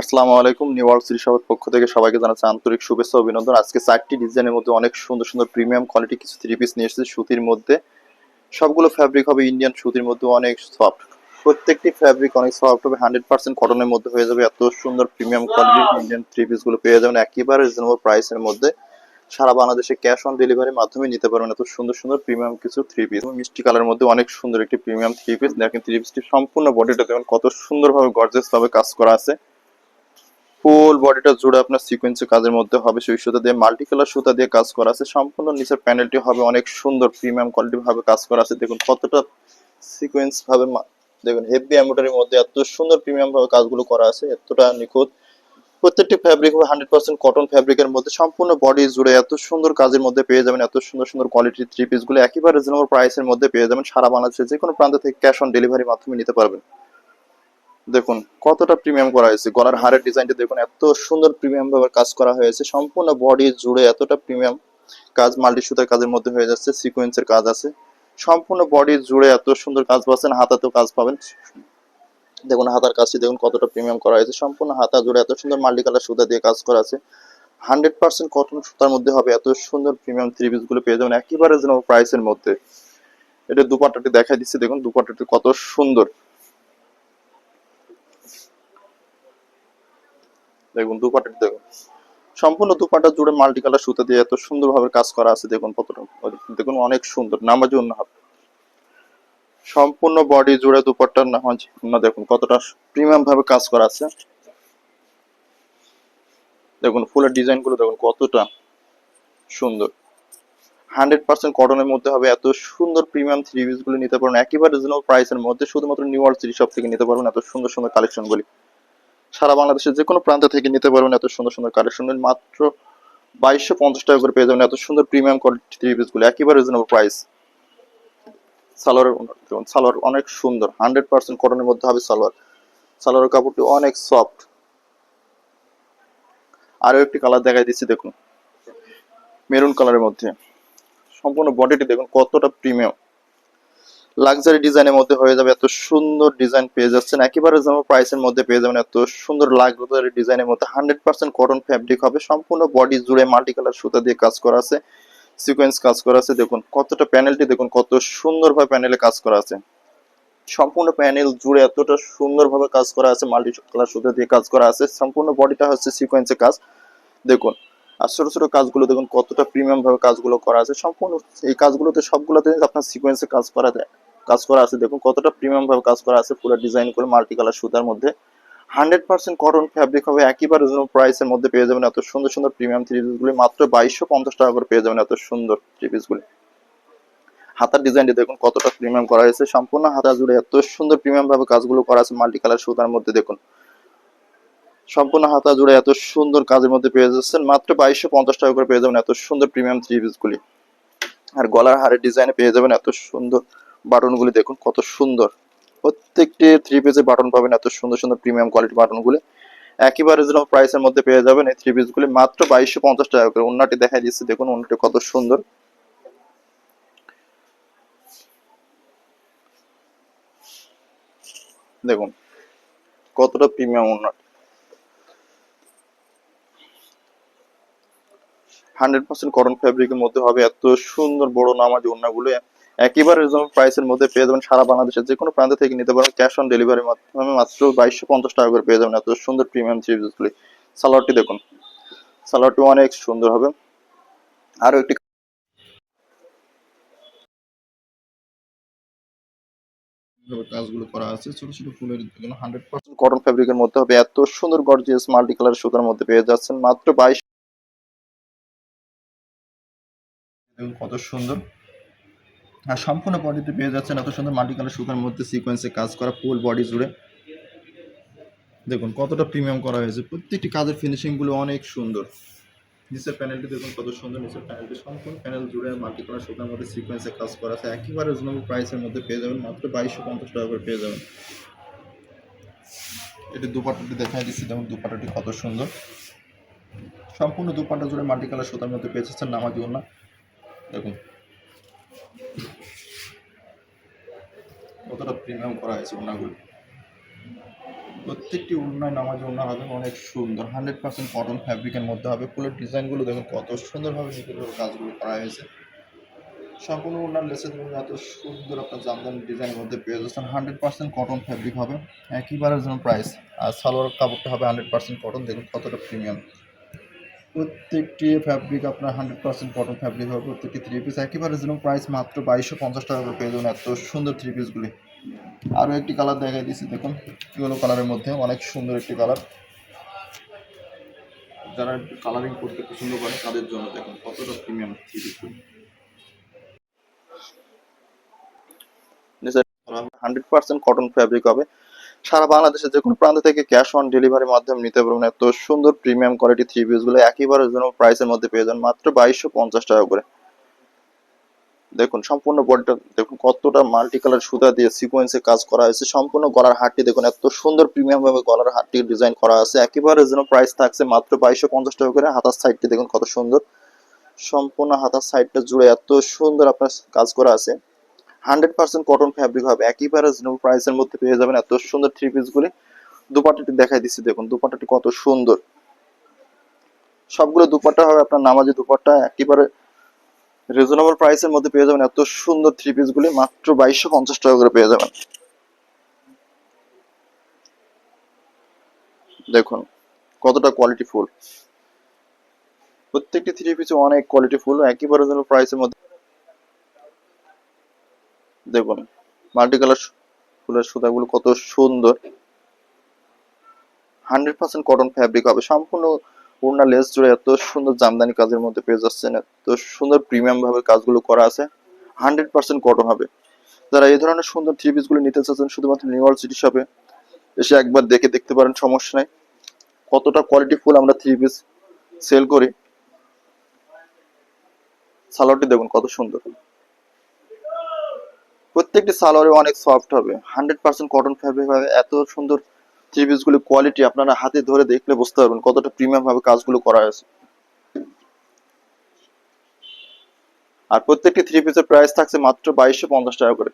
আসসালামু আলাইকুম new world city শপের পক্ষ থেকে সবাইকে জানাচ্ছি আন্তরিক শুভেচ্ছা ও অভিনন্দন। আজকে চারটি ডিজাইনের মধ্যে অনেক সুন্দর সুন্দর প্রিমিয়াম কোয়ালিটি কিছু থ্রি পিস নিয়ে এসেছে। সুতির মধ্যে সবগুলো ফ্যাব্রিক হবে ইন্ডিয়ান সুতির মধ্যে অনেক সফট প্রত্যেকটি ফ্যাব্রিক অনেক সফট হবে হান্ড্রেড পার্সেন্ট কটনের মধ্যে হয়ে যাবে। এত সুন্দর প্রিমিয়াম কোয়ালিটির ইন্ডিয়ান থ্রি পিসগুলো পেয়ে যাবেন একেবারে রিজনেবল প্রাইসের মধ্যে। সারা বাংলাদেশে ক্যাশ অন ডেলিভারির মাধ্যমে নিতে পারবেন এত সুন্দর সুন্দর প্রিমিয়াম কিছু থ্রি পিস মিষ্টি কালার মধ্যে অনেক সুন্দর একটি প্রিমিয়াম থ্রি পিস দেখেন থ্রি পিসটি সম্পূর্ণ বডিটা দেখুন কত সুন্দরভাবে গর্জেস ভাবে কাজ করা আছে। ফুল বডিটা জুড়ে আপনার সিকোয়েন্সে কাজের মধ্যে হবে। সেই সুতা দিয়ে মাল্টি কালার সুতা দিয়ে কাজ করা আছে। সম্পূর্ণ নিচের প্যানেলটি হবে অনেক সুন্দর প্রিমিয়াম কোয়ালিটি ভাবে কাজ করা আছে। দেখুন কতটা সিকোয়েন্স ভাবে দেখুন হেভি এমব্রয়ডারির মধ্যে এত সুন্দর প্রিমিয়াম ভাবে কাজগুলো করা আছে। এতটা নিখুঁত। প্রত্যেকটি ফ্যাব্রিক হবে হান্ড্রেড পার্সেন্ট কটন ফ্যাব্রিকের মধ্যে। সম্পূর্ণ বডি জুড়ে এত সুন্দর কাজের মধ্যে পেয়ে যাবেন। এত সুন্দর সুন্দর কোয়ালিটি থ্রি পিসগুলো একেবারে রিজনেবল প্রাইসের মধ্যে পেয়ে যাবেন। সারা বাংলাদেশে যে কোনো প্রান্ত থেকে ক্যাশ অন ডেলিভারির মাধ্যমে নিতে পারবেন। দেখুন, কতটা প্রিমিয়াম করা হয়েছে। গলার হারের ডিজাইনটা দেখুন, এত সুন্দর প্রিমিয়াম ভাবে কাজ করা হয়েছে। সম্পূর্ণ বডি জুড়ে এতটা প্রিমিয়াম কাজ মাল্টি সুতার কাজের মধ্যে হয়ে যাচ্ছে সিকোয়েন্সের কাজ আছে। সম্পূর্ণ বডি জুড়ে এত সুন্দর কাজ পাচ্ছেন, হাতাতেও কাজ পাবেন। দেখুন, হাতার কাজটি দেখুন, কতটা প্রিমিয়াম করা হয়েছে। সম্পূর্ণ হাতা জুড়ে এত সুন্দর মাল্টি কালার সুতা দিয়ে কাজ করা আছে। হান্ড্রেড পার্সেন্ট কটন সুতার মধ্যে হবে, এত সুন্দর প্রিমিয়াম থ্রি পিসগুলো পেয়ে যাবেন, একেবারে যেন প্রাইসের মধ্যে। এটা দুপাট্টাটি দেখাই দিচ্ছে, দেখুন, দুপাট্টাটি কত সুন্দর। দেখুন দুপাট্টাটি দেখুন। সম্পূর্ণ দুপাটা জুড়ে মাল্টি কালার সুতা দিয়ে এত সুন্দরভাবে কাজ করা আছে, দেখুন কতটা, দেখুন অনেক সুন্দর, নামাজ অন্য হবে। সম্পূর্ণ বডি জুড়ে দুপাট্টার নামাজ অন্য দেখুন কতটা প্রিমিয়াম ভাবে কাজ করা আছে। দেখুন, ফুলের ডিজাইনগুলো দেখুন কতটা সুন্দর। হান্ড্রেড পার্সেন্ট কটনের মধ্যে হবে, এত সুন্দর প্রিমিয়াম থ্রি পিসগুলো নিতে পারবেন। একেবারে রিজনেবল প্রাইসের মধ্যে, শুধুমাত্র নিউ ওয়ার্ল্ড সিটি শপ থেকে নিতে পারবেন এত সুন্দর সুন্দর কালেকশন গুলি। সারা বাংলাদেশের যে কোনো প্রান্ত থেকে নিতে পারবেন এত সুন্দর সুন্দর কালেকশন। মাত্র বাইশশো পঞ্চাশ টাকা করে পেয়ে যাবেন এত সুন্দর প্রিমিয়াম কোয়ালিটি থ্রি পিসগুলো। একেবারে রিজনেবল প্রাইস সালোয়ারের দেখুন, সালোয়ার অনেক সুন্দর। হান্ড্রেড পার্সেন্ট কটনের মধ্যে হবে সালোয়ার। সালোয়ারের কাপড়টি অনেক সফট আরও একটি কালার দেখাই দিচ্ছি, দেখুন। মেরুন কালারের মধ্যে। সম্পূর্ণ বডিটি দেখুন কতটা প্রিমিয়াম লাক্সারি ডিজাইনের মধ্যে হয়ে যাবে, এত সুন্দর ডিজাইন পেয়ে যাচ্ছেন। একেবারে যেমন প্রাইসের মধ্যে পেয়ে যাবেন, এত সুন্দর লাক্সারি ডিজাইনের মধ্যে। হান্ড্রেড পার্সেন্ট কটন ফ্যাব্রিক হবে, সম্পূর্ণ বডি জুড়ে মাল্টি কালার সুতা দিয়ে কাজ করা আছে সিকোয়েন্স কাজ করা আছে। দেখুন, কতটা প্যানেলটি দেখুন, কত সুন্দরভাবে প্যানেলে কাজ করা আছে। সম্পূর্ণ প্যানেল জুড়ে এতটা সুন্দরভাবে কাজ করা আছে মাল্টি কালার সুতা দিয়ে কাজ করা আছে। সম্পূর্ণ বডিটা হচ্ছে সিকোয়েন্সের কাজ। দেখুন, আর ছোট ছোট কাজগুলো, দেখুন, কতটা প্রিমিয়াম ভাবে কাজগুলো করা আছে। সম্পূর্ণ এই কাজগুলোতে সবগুলোতে আপনার সিকোয়েন্সে কাজ করা দেয় কাজ করা আছে। দেখুন কতটা প্রিমিয়াম ভাবে কাজ করা আছে পুরো ডিজাইন করে মাল্টি কালার সুতার মধ্যে। হান্ড্রেড পার্সেন্ট কটন ফ্যাব্রিক হবে, একেবারে প্রাইসের মধ্যে পেয়ে যাবেন। এত সুন্দর সুন্দর প্রিমিয়াম থ্রি পিসগুলি মাত্র বাইশশো পঞ্চাশ টাকা করে পেয়ে যাবেন এত সুন্দর থ্রি পিসগুলি হাতার ডিজাইনটি দেখুন কতটা প্রিমিয়াম করা হয়েছে। সম্পূর্ণ হাতা জুড়ে এত সুন্দর প্রিমিয়াম ভাবে কাজগুলো করা আছে মাল্টি কালার সুতার মধ্যে, দেখুন। সম্পূর্ণ হাতা জুড়ে এত সুন্দর কাজের মধ্যে পেয়ে যাচ্ছেন। মাত্র বাইশশো পঞ্চাশ টাকা করে পেয়ে যাবেন এত সুন্দর প্রিমিয়াম থ্রি পিসগুলি আর গলার হারের ডিজাইনে পেয়ে যাবেন এত সুন্দর বাটনগুলি দেখুন, কত সুন্দর। প্রত্যেকটি থ্রি পিসের বাটন পাবেন, এত সুন্দর সুন্দর প্রিমিয়াম কোয়ালিটি বাটনগুলি। একেবারে রিজনেবল প্রাইসের মধ্যে পেয়ে যাবেন এই থ্রি পিসগুলি মাত্র বাইশশো পঞ্চাশ টাকা করে। অন্যটি দেখাই দিচ্ছি, দেখুন অন্যটি কত সুন্দর। দেখুন, কতটা প্রিমিয়াম অন্যটি হান্ড্রেড পার্সেন্ট কটন ফ্যাব্রিকের মধ্যে হবে, এত সুন্দর বড় নামাজ ওড়নাগুলো একেবারে রিজনেবল প্রাইসের মধ্যে পেয়ে যাবেন সারা বাংলাদেশের যে কোনো প্রান্ত থেকে নিতে পারেন ক্যাশ অন ডেলিভারির মাধ্যমে মাত্র বাইশশো পঞ্চাশ টাকা করে পেয়ে যাবেন এত সুন্দর প্রিমিয়াম থ্রি পিসগুলি সালোয়ারটি দেখুন। সালোয়ারটি অনেক সুন্দর হবে। আরও একটি কাজগুলো করা আছে। ছোট ছোট ফুলের হান্ড্রেড পার্সেন্ট কটন ফ্যাব্রিকের মধ্যে হবে। এত সুন্দর গর্জিয়াস মাল্টি কালার সুতার মধ্যে পেয়ে যাচ্ছেন। মাত্র বাইশ কত সুন্দর। সম্পূর্ণ বডিতে পেয়ে যাচ্ছেন। এত সুন্দর মাল্টি কালার সুতার মধ্যে সিকোয়েন্সে কাজ করা ফুল বডি জুড়ে। দেখুন, কতটা প্রিমিয়াম করা হয়েছে। প্রত্যেকটি কাজের ফিনিশিংগুলো অনেক সুন্দর। নিচের প্যানেলটি দেখুন, কত সুন্দর নিচের প্যানেলটি সম্পূর্ণ প্যানেল জুড়ে মাল্টি কালার সুতার মধ্যে সিকোয়েন্সে কাজ করা আছে। একেবারে রিজনেবল প্রাইসের মধ্যে পেয়ে যাবেন। মাত্র বাইশশো পঞ্চাশ টাকা করে পেয়ে যাবেন। এটি দুপাটাটি দেখাই দিচ্ছি। দেখুন দুপাটাটি কত সুন্দর। সম্পূর্ণ দুপাটা জুড়ে মাল্টি কালার সুতার মধ্যে পেয়ে যাচ্ছেন নামাজি ওনা দেখুন কতটা প্রিমিয়াম করা হয়েছে ওনাগুলি প্রত্যেকটি উন্নয়ন নামাজ উন্নয়ন হবে, অনেক সুন্দর। হান্ড্রেড পার্সেন্ট কটন ফ্যাব্রিকের মধ্যে হবে। ফুলের ডিজাইনগুলো দেখুন, কত সুন্দরভাবে নিখুঁতভাবে কাজগুলো করা হয়েছে। সম্পূর্ণ উন্নয়ন লেসে দেখুন এত সুন্দর আপনার জামদানি ডিজাইনের মধ্যে পেয়ে যাচ্ছেন। হান্ড্রেড পার্সেন্ট কটন ফ্যাব্রিক হবে। একইবারের জন্য প্রাইস আর সালোয়ার কাপড়টা হবে হান্ড্রেড পার্সেন্ট কটন দেখুন কতটা প্রিমিয়াম প্রত্যেকটি ফ্যাব্রিক আপনার হান্ড্রেড পার্সেন্ট কটন ফ্যাব্রিক হবে। প্রত্যেকটি থ্রি পিস একেবারে জন্য প্রাইস মাত্র বাইশশো পঞ্চাশ টাকা করে পেয়ে যাবেন। এত সুন্দর থ্রি পিসগুলি আরও একটি কালার দেখাই দিচ্ছি দেখুন, ইয়েলো কালারের মধ্যে, অনেক সুন্দর একটি কালার যারা কালারিং করতে পছন্দ করে, তাদের জন্য দেখুন, কতটা premium three hundred percent cotton fabric হবে। সারা বাংলাদেশের যে কোনো প্রান্ত থেকে ক্যাশ অন ডেলিভারির মাধ্যমে নিতে পারবেন। এত সুন্দর প্রিমিয়াম কোয়ালিটি থ্রি পিসগুলো একইবারের জন্য প্রাইসের মধ্যে পেয়ে যান মাত্র বাইশশো পঞ্চাশ টাকা করে। দেখুন, সম্পূর্ণ বডিটা, দেখুন কতটা মাল্টি কালার সুতা দিয়ে সিকোয়েন্সে কাজ করা হয়েছে। সম্পূর্ণ গলার হাটটি দেখুন, এত সুন্দর প্রিমিয়াম ভাবে গলার হাটটি ডিজাইন করা আছে। একেবারে যেন প্রাইস থাকছে মাত্র বাইশশো পঞ্চাশ টাকা করে। হাতার সাইডটি দেখুন কত সুন্দর। সম্পূর্ণ হাতার সাইডটা জুড়ে এত সুন্দর আপনার কাজ করা আছে। হান্ড্রেড পার্সেন্ট কটন ফ্যাব্রিক হবে। একইবারে যেন প্রাইসের মধ্যে পেয়ে যাবেন এত সুন্দর থ্রি পিসগুলি দুপাটাটি দেখাই দিচ্ছি, দেখুন দুপাটাটি কত সুন্দর। সবগুলো দুপাট্টা হবে, আপনার নামাজি দুপাট্টা, একেবারে রিজনেবল প্রাইসের মধ্যে পেয়ে যাবেন এত সুন্দর থ্রি পিস গুলি, মাত্র বাইশশো পঞ্চাশ টাকা করে পেয়ে যাবেন। দেখুন, কতটা কোয়ালিটি ফুল। প্রত্যেকটি থ্রি পিসে অনেক কোয়ালিটি ফুল, একেবারে যেন প্রাইসের মধ্যে। দেখুন মাল্টি কালার ফুলের সুতাগুলো কত সুন্দর। হান্ড্রেড পার্সেন্ট কটন ফ্যাব্রিক হবে, সম্পূর্ণ ওড়না লেস জুড়ে এত সুন্দর জামদানি কাজের মধ্যে পেয়ে যাচ্ছেন, এত সুন্দর প্রিমিয়াম ভাবে কাজগুলো করা আছে হান্ড্রেড পার্সেন্ট কটন হবে। যারা এই ধরনের সুন্দর থ্রি পিসগুলো নিতে চাচ্ছেন, শুধুমাত্র নিউ সিটি শপে এসে একবার দেখে দেখতে পারেন, সমস্যা নেই। কতটা কোয়ালিটি ফুল আমরা থ্রি পিস সেল করি। সালোয়ারটি দেখুন, কত সুন্দর। প্রত্যেকটি সালোয়ারে অনেক সফট হবে হান্ড্রেড পার্সেন্ট কটন ফ্যাব্রিক হবে, এত সুন্দর থ্রি পিসগুলো কোয়ালিটি আপনারা হাতে ধরে দেখলে বুঝতে পারবেন কতটা প্রিমিয়াম ভাবে কাজগুলো করা হয়েছে। আর প্রত্যেকটি থ্রি পিসের প্রাইস থাকছে মাত্র বাইশশো পঞ্চাশ টাকা করে।